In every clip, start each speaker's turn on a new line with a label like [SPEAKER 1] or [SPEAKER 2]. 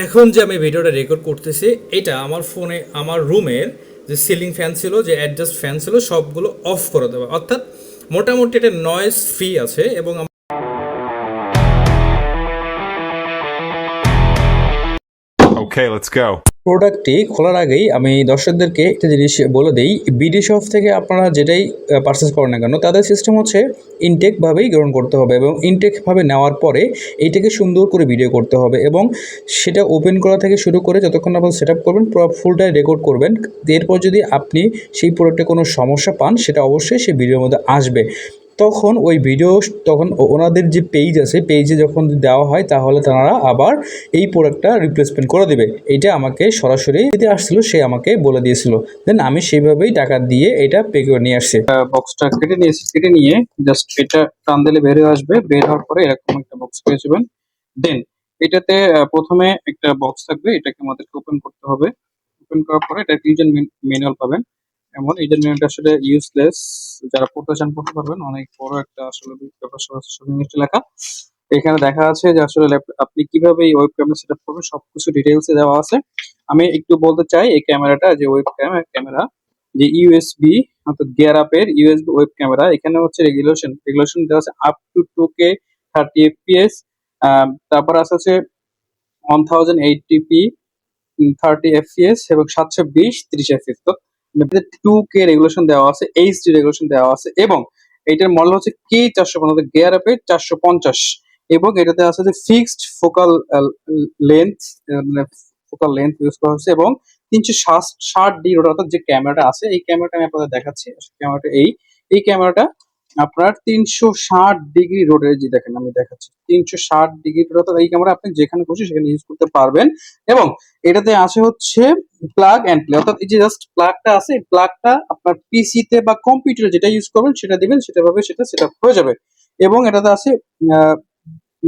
[SPEAKER 1] এখন যে আমি ভিডিওটা রেকর্ড করতেছি এটা আমার ফোনে আমার রুমের যে সিলিং ফ্যান ছিল যে অ্যাডজাস্ট ফ্যান ছিল সবগুলো অফ করে দেওয়া অর্থাৎ মোটামুটি এটা নয়েজ ফ্রি আছে এবং
[SPEAKER 2] Okay, let's go.
[SPEAKER 3] প্রোডাক্টটি খোলার আগেই আমি দর্শকদেরকে একটা জিনিস বলে দিই বিডি শপ থেকে আপনারা যেটাই পারচেস করেন না কেন, তাদের সিস্টেম হচ্ছে ইনটেকভাবেই গ্রহণ করতে হবে এবং ইনটেকভাবে নেওয়ার পরে এইটাকে সুন্দর করে ভিডিও করতে হবে এবং সেটা ওপেন করা থেকে শুরু করে যতক্ষণ আপনি সেট আপ করবেন ফুলটাই রেকর্ড করবেন। এরপর যদি আপনি সেই প্রোডাক্টে কোনো সমস্যা পান, সেটা অবশ্যই সেই ভিডিওর মধ্যে আসবে। তখন ওই ভিডিও তখন ওনাদের যে পেজ আছে পেজে যখন দেওয়া হয়, তাহলে তারা আবার এই প্রোডাক্টটা রিপ্লেসমেন্ট করে দেবে। এটা আমাকে সরাসরি দিতে আসছিল, সে আমাকে বলে দিয়েছিল। দেন আমি সেইভাবেই টাকা দিয়ে এটা পে করে নিয়ে আসছি।
[SPEAKER 4] বক্সটা কেটে নিয়েছি, কেটে নিয়ে জাস্ট এটা টান দিলে বের হয়ে আসবে, বের হওয়ার পরে এরকম একটা বক্স পেয়ে যাবেন দেন এটাতে প্রথমে একটা বক্স থাকবে, এটাকে আমাদেরকে ওপেন করতে হবে। ওপেন করার পরে এটা ইউজার ম্যানুয়াল পাবেন। এমন ইউজার ম্যানুয়ালটা আসলে ইউজলেস যারা পড়তে চান পড়তে পারবেন। অনেক বড় একটা আসলে আছে, লেখা। এখানে দেখা আছে যে আসলে আপনি কীভাবে এই ওয়েব ক্যামেরা সেট আপ করবেন সবকিছু ডিটেলসে দেওয়া আছে। আমি একটু বলতে চাই এই ক্যামেরাটা যে ওয়েব ক্যামেরা যে ইউএসবি অর্থাৎ গিয়ার আপের ইউএসবি ওয়েব ক্যামেরা এখানে হচ্ছে রেগুলেশন রেগুলেশন দেওয়া আছে up to two K thirty FPS তারপর আছে one thousand eighty p thirty FPS এবং সাতশো বিশ ত্রিশ এফপিএস তো টু কে রেগুলেশন দেওয়া আছে এইচ ডি রেগুলেশন দেওয়া আছে এবং এটার মডেল হচ্ছে কে চারশো পঞ্চাশ গিয়ার আপের চারশো পঞ্চাশ এবং এটাতে আছে যে ফিক্সড ফোকাল লেন্থ মানে ফোকাল লেন্থ ইউজ করা হয়েছে এবং তিনশো ষাট ষাট ডি অর্থাৎ যে ক্যামেরাটা আছে, এই ক্যামেরাটা আমি আপনাদের দেখাচ্ছি। ক্যামেরাটা এই এই ক্যামেরাটা আপনার তিনশো ষাট ডিগ্রি রোডে যে দেখেন, আমি দেখাচ্ছি। তিনশো ষাট ডিগ্রি অর্থাৎ এই ক্যামেরা আপনি যেখানে খুশি সেখানে ইউজ করতে পারবেন। এবং এটাতে আছে হচ্ছে প্লাগ অ্যান্ড প্লে অর্থাৎ এই যে জাস্ট প্লাগটা আছে, এই প্লাগটা আপনার পিসিতে বা কম্পিউটারে যেটা ইউজ করবেন, সেটা দিবেন, সেটা ভাবে সেটা সেট হয়ে যাবে। এবং এটাতে আছে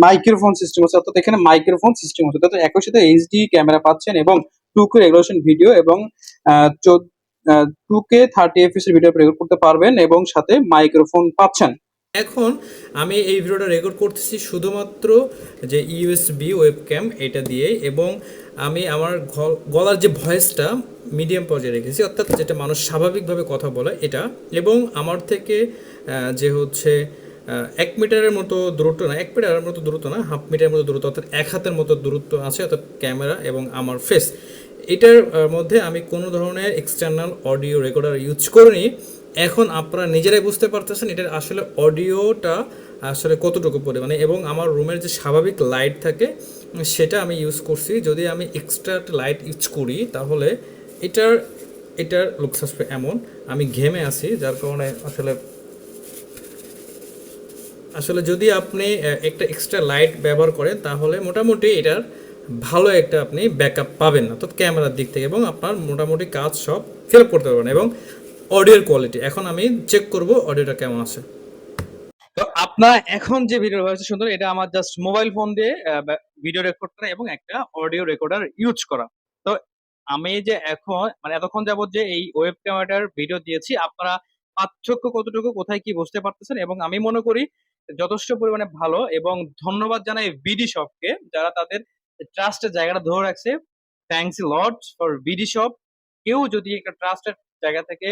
[SPEAKER 4] মাইক্রোফোন সিস্টেম আছে। অর্থাৎ এখানে মাইক্রোফোন সিস্টেম আছে। অর্থাৎ একই সাথে এইচডি ক্যামেরা পাচ্ছেন এবং টু রেগুলেশন ভিডিও এবং টু কে থার্টি এফএস এর ভিডিও রেকর্ড করতে পারবেন এবং সাথে মাইক্রোফোন পাচ্ছেন।
[SPEAKER 1] এখন আমি এই ভিডিওটা রেকর্ড করতেছি শুধুমাত্র যে ইউএসবি ওয়েবক্যাম এটা দিয়ে এবং আমি আমার গল- গলার যে ভয়েসটা মিডিয়াম পর্যায়ে রেখেছি, অর্থাৎ যেটা মানুষ স্বাভাবিকভাবে কথা বলে এটা এবং আমার থেকে যে হচ্ছে এক মিটারের মতো দূরত্ব না, এক মিটারের মতো দূরত্ব না, হাফ মিটারের মতো দূরত্ব, অর্থাৎ এক হাতের মতো দূরত্ব আছে, অর্থাৎ ক্যামেরা এবং আমার ফেস এটার মধ্যে আমি কোনো ধরনের এক্সটার্নাল অডিও রেকর্ডার ইউজ করিনি। এখন আপনারা নিজেরাই বুঝতে পারতেছেন এটার আসলে অডিওটা আসলে কতটুকু পরিমাণে, এবং আমার রুমের যে স্বাভাবিক লাইট থাকে, সেটা আমি ইউজ করছি। যদি আমি এক্সট্রা লাইট ইউজ করি, তাহলে এটার এটার লুকস আসবে এমন। আমি ঘেমে আছি, যার কারণে আসলে আসলে যদি আপনি একটা এক্সট্রা লাইট ব্যবহার করেন, তাহলে মোটামুটি এটার ভালো একটা আপনি ব্যাকআপ পাবেন না। তো ক্যামেরার দিক থেকে এবং আপনার মোটামুটি কাজ সব ফিল করতে পারবেন এবং অডিওর কোয়ালিটি এখন আমি চেক করব অডিওটা কেমন আছে। তো আপনারা এখন যে ভিডিও হয়েছে সুন্দর, এটা আমার জাস্ট মোবাইল ফোন দিয়ে ভিডিও রেকর্ড করা এবং একটা অডিও রেকর্ডার ইউজ করা। তো আমি যে এখন মানে এতক্ষণ যাবত যে এই ওয়েব ক্যামেরাটার ভিডিও দিয়েছি, আপনারা পার্থক্য কতটুকু কোথায় কি বুঝতে পারতেছেন? এবং আমি মনে করি যথেষ্ট পরিমাণে ভালো এবং ধন্যবাদ জানাই বিডি শপকে, যারা তাদের ট্রাস্টের জায়গাটা ধরে রাখছে। Thanks lord for BD shop. কেউ যদি একটা ট্রাস্টের জায়গা থেকে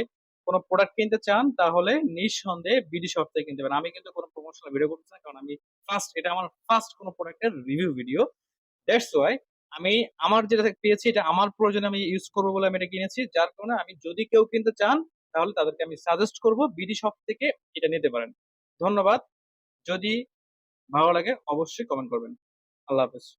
[SPEAKER 1] কোনো প্রোডাক্ট কিনতে চান, তাহলে নিঃসন্দেহে বিডি শপ থেকে কিনতে পারেন। আমি কিন্তু কোনো প্রমোশনাল ভিডিও করতেছি না, কারণ আমি ফার্স্ট এটা আমার ফার্স্ট কোনো প্রোডাক্টের রিভিউ ভিডিও দ্যাটস ওয়াই আমি আমার যেটা পেয়েছি, এটা আমার প্রয়োজনে আমি ইউজ করব বলে আমি এটা কিনেছি। যার কারণে আমি যদি কেউ কিনতে চান, তাহলে তাদেরকে আমি সাজেস্ট করব বিডি শপ থেকে এটা নিতে পারেন। ধন্যবাদ। যদি ভালো লাগে অবশ্যই কমেন্ট করবেন। আল্লাহ হাফেজ।